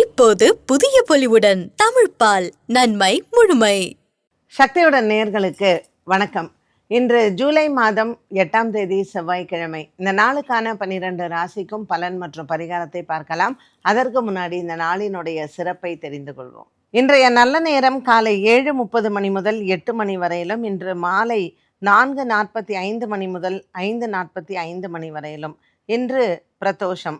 இப்போது புதிய பொலிவுடன் தமிழ் பால் நன்மை முழுமை. சக்தியுடன் நேர்களுக்கு வணக்கம். இன்று ஜூலை மாதம் எட்டாம் தேதி செவ்வாய்க்கிழமை. இந்த நாளுக்கான பன்னிரண்டு ராசிக்கும் பலன் மற்றும் பரிகாரத்தை பார்க்கலாம். அதற்கு முன்னாடி இந்த நாளினுடைய சிறப்பை தெரிந்து கொள்வோம். இன்றைய நல்ல நேரம் காலை ஏழு முப்பது மணி முதல் எட்டு மணி வரையிலும் இன்று மாலை நான்கு நாற்பத்தி ஐந்து மணி முதல் ஐந்து நாற்பத்தி ஐந்து மணி வரையிலும். இன்று பிரதோஷம்.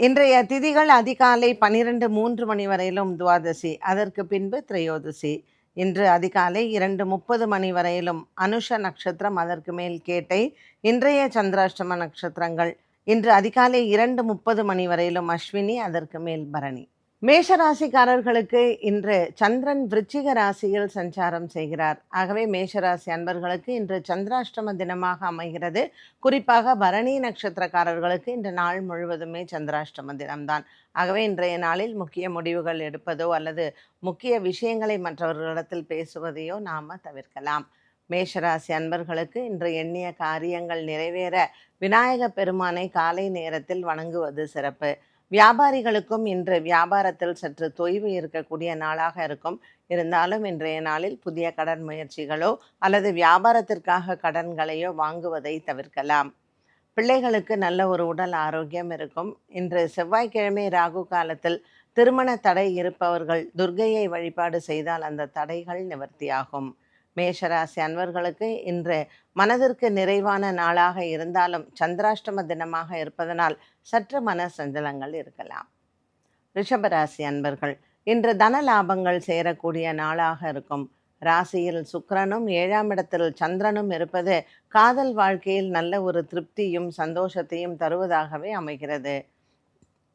இன்றைய திதிகள் அதிகாலை பன்னிரெண்டு மூன்று மணி வரையிலும் துவாதசி. அதற்கு பின்பு திரையோதசி. இன்று அதிகாலை இரண்டு முப்பது மணி வரையிலும் அனுஷ நட்சத்திரம் அதற்கு மேல் கேட்டை இன்றைய சந்திராஷ்டம நட்சத்திரங்கள். இன்று அதிகாலை இரண்டு முப்பது மணி வரையிலும் அஸ்வினி அதற்கு மேல் பரணி. மேஷராசிக்காரர்களுக்கு இன்று சந்திரன் விருச்சிக ராசியில் சஞ்சாரம் செய்கிறார். ஆகவே மேஷராசி அன்பர்களுக்கு இன்று சந்திராஷ்டம தினமாக அமைகிறது. குறிப்பாக பரணி நட்சத்திரக்காரர்களுக்கு இந்த நாள் முழுவதுமே சந்திராஷ்டம தினம்தான். ஆகவே இன்றைய நாளில் முக்கிய முடிவுகள் எடுப்பதோ அல்லது முக்கிய விஷயங்களை மற்றவர்களிடத்தில் பேசுவதையோ நாம் தவிர்க்கலாம். மேஷராசி அன்பர்களுக்கு இன்று எண்ணிய காரியங்கள் நிறைவேற விநாயக பெருமானை காலை நேரத்தில் வணங்குவது சிறப்பு. வியாபாரிகளுக்கும் இன்று வியாபாரத்தில் சற்று தொய்வு இருக்கக்கூடிய நாளாக இருக்கும். இருந்தாலும் இன்றைய நாளில் புதிய கடன் முயற்சிகளோ அல்லது வியாபாரத்திற்காக கடன்களையோ வாங்குவதை தவிர்க்கலாம். பிள்ளைகளுக்கு நல்ல ஒரு உடல் ஆரோக்கியம் இருக்கும். இன்று செவ்வாய்க்கிழமை ராகு காலத்தில் திருமண தடை இருப்பவர்கள் துர்கையை வழிபாடு செய்தால் அந்த தடைகள் நிவர்த்தியாகும். மேஷராசி அன்பர்களுக்கு இன்று மனதிற்கு நிறைவான நாளாக இருந்தாலும் சந்திராஷ்டம தினமாக இருப்பதனால் சற்று மன சஞ்சலங்கள் இருக்கலாம். ரிஷபராசி அன்பர்கள் இன்று தன லாபங்கள் சேரக்கூடிய நாளாக இருக்கும். ராசியில் சுக்கரனும் ஏழாம் இடத்தில் சந்திரனும் இருப்பது காதல் வாழ்க்கையில் நல்ல ஒரு திருப்தியும் சந்தோஷத்தையும் தருவதாகவே அமைகிறது.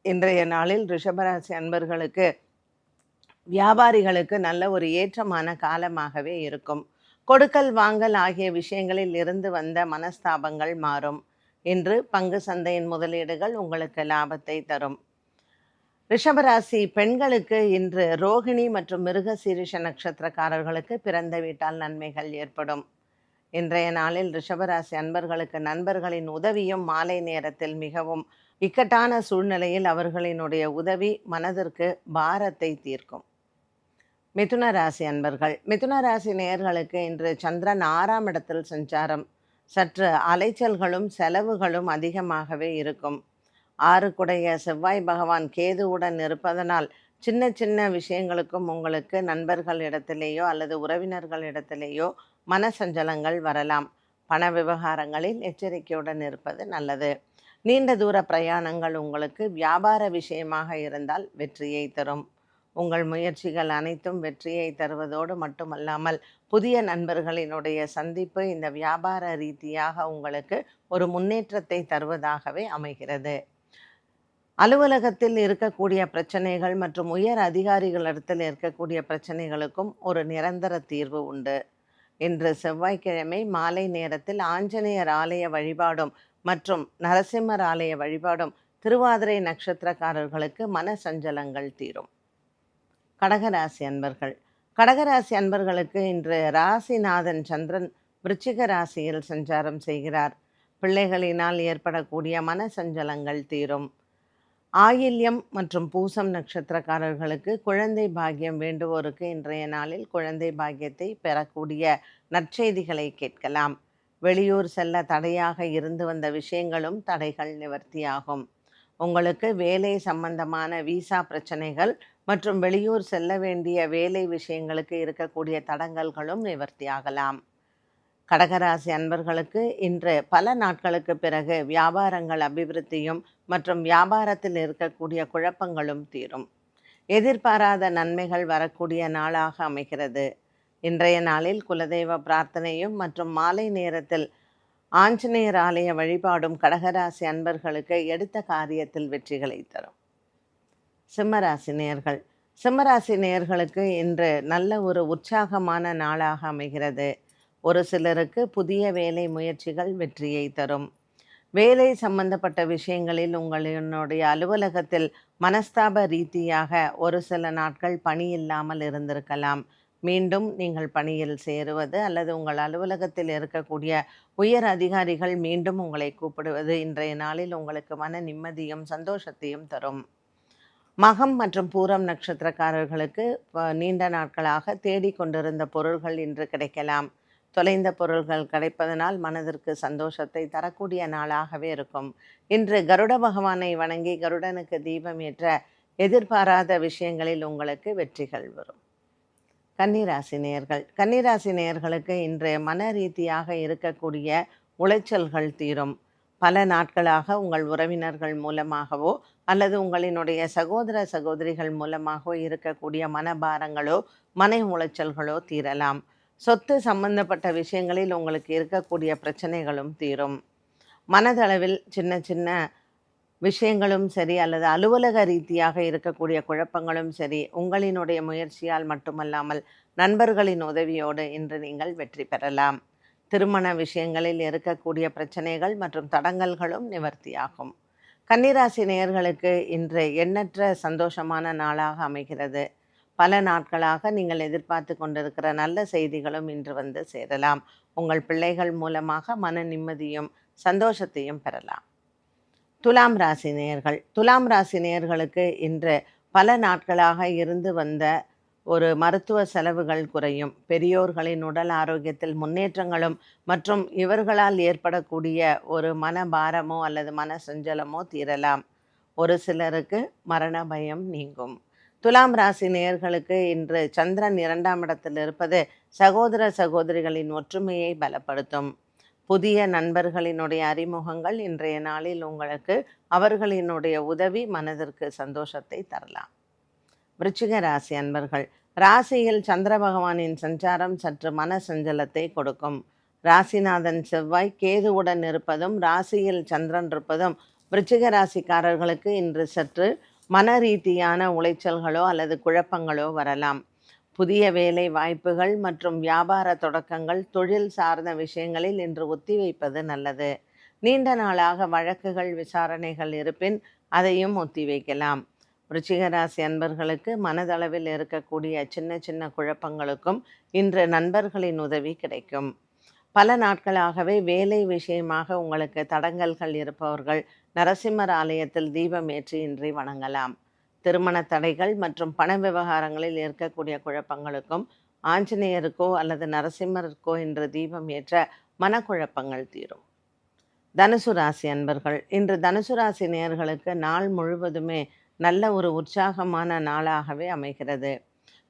இன்றைய நாளில் ரிஷபராசி அன்பர்களுக்கு வியாபாரிகளுக்கு நல்ல ஒரு ஏற்றமான காலமாகவே இருக்கும். கொடுக்கல் வாங்கல் ஆகிய விஷயங்களில் இருந்து வந்த மனஸ்தாபங்கள் மாறும் இன்று பங்கு சந்தையின் முதலீடுகள் உங்களுக்கு லாபத்தை தரும். ரிஷபராசி பெண்களுக்கு இன்று ரோகிணி மற்றும் மிருகசீரிஷ நட்சத்திரக்காரர்களுக்கு பிறந்த வீட்டால் நன்மைகள் ஏற்படும். இன்றைய நாளில் ரிஷபராசி அன்பர்களுக்கு நண்பர்களின் உதவியும் மாலை நேரத்தில் மிகவும் இக்கட்டான சூழ்நிலையில் அவர்களினுடைய உதவி மனதிற்கு பாரத்தை தீர்க்கும். மிதுன ராசி அன்பர்கள். மிதுன ராசி நேயர்களுக்கு இன்று சந்திரன் ஆறாம் இடத்தில் சஞ்சாரம். சற்று அலைச்சல்களும் செலவுகளும் அதிகமாகவே இருக்கும். ஆறுக்குடைய செவ்வாய் பகவான் கேதுவுடன் இருப்பதனால் சின்ன சின்ன விஷயங்களுக்கும் உங்களுக்கு நண்பர்களிடத்திலேயோ அல்லது உறவினர்களிடத்திலேயோ மனசஞ்சலங்கள் வரலாம். பண விவகாரங்களில் எச்சரிக்கையுடன் இருப்பது நல்லது. நீண்ட தூர பிரயாணங்கள் உங்களுக்கு வியாபார விஷயமாக இருந்தால் வெற்றியை தரும். உங்கள் முயற்சிகள் அனைத்தும் வெற்றியை தருவதோடு மட்டுமல்லாமல் புதிய நண்பர்களினுடைய சந்திப்பு இந்த வியாபார ரீதியாக உங்களுக்கு ஒரு முன்னேற்றத்தை தருவதாகவே அமைகிறது. அலுவலகத்தில் இருக்கக்கூடிய பிரச்சனைகள் மற்றும் உயர் அதிகாரிகளிடத்தில் இருக்கக்கூடிய பிரச்சனைகளுக்கும் ஒரு நிரந்தர தீர்வு உண்டு. இன்று செவ்வாய்க்கிழமை மாலை நேரத்தில் ஆஞ்சநேயர் ஆலய வழிபாடும் மற்றும் நரசிம்மர் ஆலய வழிபாடும் திருவாதிரை நட்சத்திரக்காரர்களுக்கு மன சஞ்சலங்கள் தீரும். கடகராசி அன்பர்கள். கடகராசி அன்பர்களுக்கு இன்று ராசிநாதன் சந்திரன் விருச்சிக ராசியில் சஞ்சாரம் செய்கிறார். பிள்ளைகளினால் ஏற்படக்கூடிய மன சஞ்சலங்கள் தீரும். ஆயில்யம் மற்றும் பூசம் நட்சத்திரக்காரர்களுக்கு குழந்தை பாக்கியம் வேண்டுவோருக்கு இன்றைய நாளில் குழந்தை பாக்கியத்தை பெறக்கூடிய நற்செய்திகளை கேட்கலாம். வெளியூர் செல்ல தடையாக இருந்து வந்த விஷயங்களும் தடைகள் நிவர்த்தியாகும். உங்களுக்கு வேலை சம்பந்தமான விசா பிரச்சனைகள் மற்றும் வெளியூர் செல்ல வேண்டிய வேலை விஷயங்களுக்கு இருக்கக்கூடிய தடங்கல்களும் நிவர்த்தியாகலாம் கடகராசி அன்பர்களுக்கு இன்று பல நாட்களுக்கு பிறகு வியாபாரங்கள் அபிவிருத்தியும் மற்றும் வியாபாரத்தில் இருக்கக்கூடிய குழப்பங்களும் தீரும். எதிர்பாராத நன்மைகள் வரக்கூடிய நாளாக அமைகிறது. இன்றைய நாளில் குலதெய்வ பிரார்த்தனையும் மற்றும் மாலை நேரத்தில் ஆஞ்சநேயர் ஆலய வழிபாடும் கடகராசி அன்பர்களுக்கு எடுத்த காரியத்தில் வெற்றிகளை தரும். சிம்மராசி நேர்கள் சிம்மராசி நேர்களுக்கு இன்று நல்ல ஒரு உற்சாகமான நாளாக அமைகிறது. ஒரு சிலருக்கு புதிய வேலை முயற்சிகள் வெற்றியை தரும். வேலை சம்பந்தப்பட்ட விஷயங்களில் உங்களினுடைய அலுவலகத்தில் மனஸ்தாப ரீதியாக ஒரு சில நாட்கள் பணி இல்லாமல் இருந்திருக்கலாம். மீண்டும் நீங்கள் பணியில் சேருவது அல்லது உங்கள் அலுவலகத்தில் இருக்கக்கூடிய உயர் அதிகாரிகள் மீண்டும் உங்களை கூப்பிடுவது இன்றைய நாளில் உங்களுக்கு மன நிம்மதியும் சந்தோஷத்தையும் தரும். மகம் மற்றும் பூரம் நட்சத்திரக்காரர்களுக்கு நீண்ட நாட்களாக தேடிக்கொண்டிருந்த பொருள்கள் இன்று கிடைக்கலாம். தொலைந்த பொருள்கள் கிடைப்பதனால் மனதிற்கு சந்தோஷத்தை தரக்கூடிய நாளாகவே இருக்கும். இன்று கருட பகவானை வணங்கி கருடனுக்கு தீபம் ஏற்ற எதிர்பாராத விஷயங்களில் உங்களுக்கு வெற்றிகள் வரும். கன்னிராசி நேயர்கள். கன்னிராசி நேயர்களுக்கு இன்று மன ரீதியாக இருக்கக்கூடிய உளைச்சல்கள் தீரும். பல நாட்களாக உங்கள் உறவினர்கள் மூலமாகவோ அல்லது உங்களினுடைய சகோதர சகோதரிகள் மூலமாகவோ இருக்கக்கூடிய மனபாரங்களோ மன உளைச்சல்களோ தீரலாம். சொத்து சம்பந்தப்பட்ட விஷயங்களில் உங்களுக்கு இருக்கக்கூடிய பிரச்சனைகளும் தீரும். மனதளவில் சின்ன சின்ன விஷயங்களும் சரி அல்லது அலுவலக ரீதியாக இருக்கக்கூடிய குழப்பங்களும் சரி உங்களினுடைய முயற்சியால் மட்டுமல்லாமல் நண்பர்களின் உதவியோடு இன்று நீங்கள் வெற்றி பெறலாம். திருமண விஷயங்களில் இருக்கக்கூடிய பிரச்சனைகள் மற்றும் தடங்கல்களும் நிவர்த்தியாகும். கன்னிராசி நேயர்களுக்கு இன்று எண்ணற்ற சந்தோஷமான நாளாக அமைகிறது. பல நாட்களாக நீங்கள் எதிர்பார்த்து கொண்டிருக்கிற நல்ல செய்திகளும் இன்று வந்து சேரலாம். உங்கள் பிள்ளைகள் மூலமாக மன நிம்மதியும் சந்தோஷத்தையும் பெறலாம். துலாம் ராசி நேயர்கள். துலாம் ராசி நேயர்களுக்கு இன்று பல நாட்களாக இருந்து வந்த ஒரு மருத்துவ செலவுகள் குறையும். பெரியோர்களின் உடல் ஆரோக்கியத்தில் முன்னேற்றங்களும் மற்றும் இவர்களால் ஏற்படக்கூடிய ஒரு மனபாரமோ அல்லது மன சஞ்சலமோ தீரலாம். ஒரு சிலருக்கு மரண பயம் நீங்கும். துலாம் ராசி நேயர்களுக்கு இன்று சந்திரன் இரண்டாம் இடத்தில் இருப்பது சகோதர சகோதரிகளின் ஒற்றுமையை பலப்படுத்தும். புதிய நண்பர்களினுடைய அறிமுகங்கள் இன்றைய நாளில் உங்களுக்கு அவர்களினுடைய உதவி மனதிற்கு சந்தோஷத்தை தரலாம். விருச்சிக ராசி அன்பர்கள் ராசியில் சந்திர பகவானின் சஞ்சாரம் சற்று மன சஞ்சலத்தை கொடுக்கும். ராசிநாதன் செவ்வாய் கேதுவுடன் இருப்பதும் ராசியில் சந்திரன் இருப்பதும் விருச்சிக ராசிக்காரர்களுக்கு இன்று சற்று மன ரீதியான உளைச்சல்களோ அல்லது குழப்பங்களோ வரலாம். புதிய வேலை வாய்ப்புகள் மற்றும் வியாபார தொடக்கங்கள் தொழில் சார்ந்த விஷயங்களில் இன்று ஒத்திவைப்பது நல்லது. நீண்ட நாளாக வழக்குகள் விசாரணைகள் இருப்பின் அதையும் ஒத்திவைக்கலாம் ருச்சிகராசி அன்பர்களுக்கு மனதளவில் இருக்கக்கூடிய சின்ன சின்ன குழப்பங்களுக்கும் இன்று நண்பர்களின் உதவி கிடைக்கும். பல நாட்களாகவே வேலை விஷயமாக உங்களுக்கு தடங்கல்கள் இருப்பவர்கள் நரசிம்மர் ஆலயத்தில் தீபம் ஏற்றி இன்றி வணங்கலாம். திருமண தடைகள் மற்றும் பண விவகாரங்களில் இருக்கக்கூடிய குழப்பங்களுக்கும் ஆஞ்சநேயருக்கோ அல்லது நரசிம்மருக்கோ இன்று தீபம் ஏற்ற மனக்குழப்பங்கள் தீரும். தனுசு ராசி அன்பர்கள் இன்று தனுசு ராசி நேயர்களுக்கு நாள் முழுவதுமே நல்ல ஒரு உற்சாகமான நாளாகவே அமைகிறது.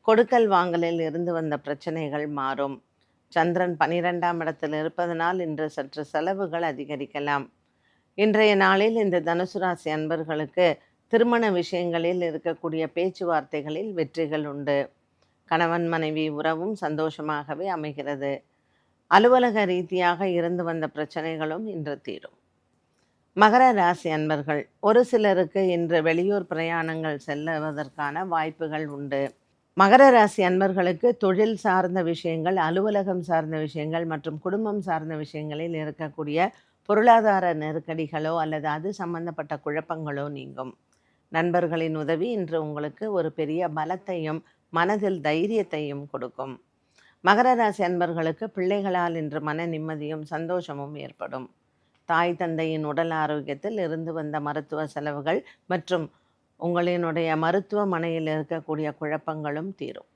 கொடுக்கல் வாங்கலில் இருந்து வந்த பிரச்சனைகள் மாறும். சந்திரன் பனிரெண்டாம் இடத்தில் இருப்பதனால் இன்று சற்று செலவுகள் அதிகரிக்கலாம். இன்றைய நாளில் இந்த தனுசு ராசி அன்பர்களுக்கு திருமண விஷயங்களில் இருக்கக்கூடிய பேச்சுவார்த்தைகளில் வெற்றிகள் உண்டு. கணவன் மனைவி உறவும் சந்தோஷமாகவே அமைகிறது. அலுவலக ரீதியாக இருந்து வந்த பிரச்சனைகளும் இன்று தீரும். மகர ராசி அன்பர்கள் ஒரு சிலருக்கு இன்று வெளியூர் பிரயாணங்கள் செல்லுவதற்கான வாய்ப்புகள் உண்டு. மகர ராசி அன்பர்களுக்கு தொழில் சார்ந்த விஷயங்கள் அலுவலகம் சார்ந்த விஷயங்கள் மற்றும் குடும்பம் சார்ந்த விஷயங்களில் இருக்கக்கூடிய பொருளாதார நெருக்கடிகளோ அல்லது அது சம்பந்தப்பட்ட குழப்பங்களோ நீங்கும். நண்பர்களின் உதவி இன்று உங்களுக்கு ஒரு பெரிய பலத்தையும் மனதில் தைரியத்தையும் கொடுக்கும். மகர ராசி அன்பர்களுக்கு பிள்ளைகளால் இன்று மன நிம்மதியும் சந்தோஷமும் ஏற்படும். தாய் தந்தையின் உடல் ஆரோக்கியத்தில் இருந்து வந்த மருத்துவ செலவுகள் மற்றும் உங்களினுடைய மருத்துவமனையில் இருக்கக்கூடிய குழப்பங்களும் தீரும்.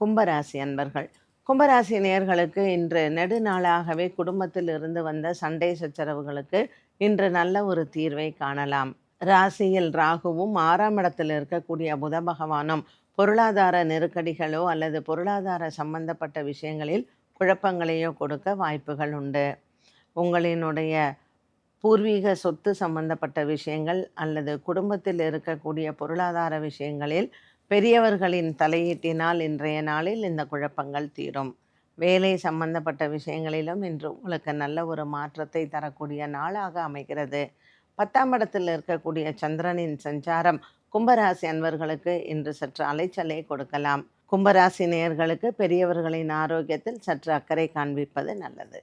கும்பராசி அன்பர்கள் கும்பராசி நேயர்களுக்கு இன்று நெடுநாளாகவே குடும்பத்தில் இருந்து வந்த சண்டை சச்சரவுகளுக்கு இன்று நல்ல ஒரு தீர்வை காணலாம். ராசியில் ராகுவும் ஆறாம் இடத்தில் இருக்கக்கூடிய புத பகவானும் பொருளாதார நெருக்கடிகளோ அல்லது பொருளாதார சம்பந்தப்பட்ட விஷயங்களில் குழப்பங்களையோ கொடுக்க வாய்ப்புகள் உண்டு. உங்களினுடைய பூர்வீக சொத்து சம்பந்தப்பட்ட விஷயங்கள் அல்லது குடும்பத்தில் இருக்கக்கூடிய பொருளாதார விஷயங்களில் பெரியவர்களின் தலையீட்டினால் இன்றைய நாளில் இந்த குழப்பங்கள் தீரும். வேலை சம்பந்தப்பட்ட விஷயங்களிலும் இன்று உங்களுக்கு நல்ல ஒரு மாற்றத்தை தரக்கூடிய நாளாக அமைகிறது. பத்தாம் இடத்தில் இருக்கக்கூடிய சந்திரனின் சஞ்சாரம் கும்பராசி அன்பர்களுக்கு இன்று சற்று அலைச்சலை கொடுக்கலாம். கும்பராசி நேயர்களுக்கு பெரியவர்களின் ஆரோக்கியத்தில் சற்று அக்கறை காண்பிப்பது நல்லது.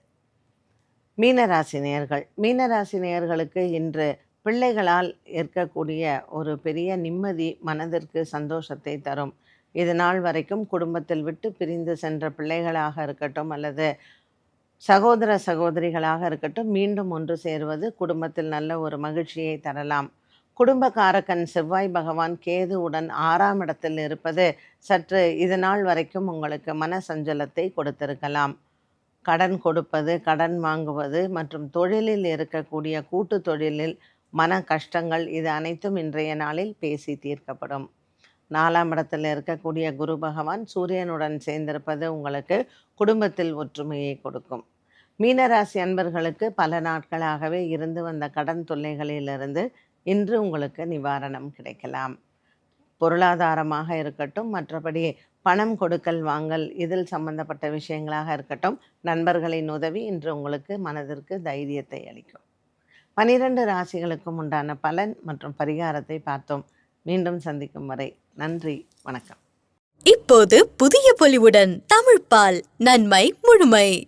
மீனராசினியர்கள். மீனராசினியர்களுக்கு இன்று பிள்ளைகளால் இருக்கக்கூடிய ஒரு பெரிய நிம்மதி மனதிற்கு சந்தோஷத்தை தரும். இது நாள் வரைக்கும் குடும்பத்தில் விட்டு பிரிந்து சென்ற பிள்ளைகளாக இருக்கட்டும் அல்லது சகோதர சகோதரிகளாக இருக்கட்டும் மீண்டும் ஒன்று சேருவது குடும்பத்தில் நல்ல ஒரு மகிழ்ச்சியை தரலாம். குடும்பக்காரக்கன் செவ்வாய் பகவான் கேதுவுடன் ஆறாம் இடத்தில் இருப்பது சற்று இது நாள் வரைக்கும் உங்களுக்கு மன சஞ்சலத்தை கொடுத்திருக்கலாம். கடன் கொடுப்பது கடன் வாங்குவது மற்றும் தொழிலில் இருக்கக்கூடிய கூட்டு தொழிலில் மன கஷ்டங்கள் இது அனைத்தும் இன்றைய நாளில் பேசி தீர்க்கப்படும். நாலாம் இடத்தில் இருக்கக்கூடிய குரு பகவான் சூரியனுடன் சேர்ந்திருப்பது உங்களுக்கு குடும்பத்தில் ஒற்றுமையை கொடுக்கும். மீனராசி அன்பர்களுக்கு பல நாட்களாகவே இருந்து வந்த கடன் தொல்லைகளிலிருந்து இன்று உங்களுக்கு நிவாரணம் கிடைக்கலாம். பொருளாதாரமாக இருக்கட்டும் மற்றபடி பணம் கொடுக்கல் வாங்கல் இதில் சம்பந்தப்பட்ட விஷயங்களாக இருக்கட்டும் நண்பர்களின் உதவி இன்று உங்களுக்கு மனதிற்கு தைரியத்தை அளிக்கும். பனிரெண்டு ராசிகளுக்கும் உண்டான பலன் மற்றும் பரிகாரத்தை பார்த்தோம். மீண்டும் சந்திக்கும் வரை நன்றி வணக்கம். இப்போது புதிய பொலிவுடன் தமிழ்பால் நன்மை முழுமை.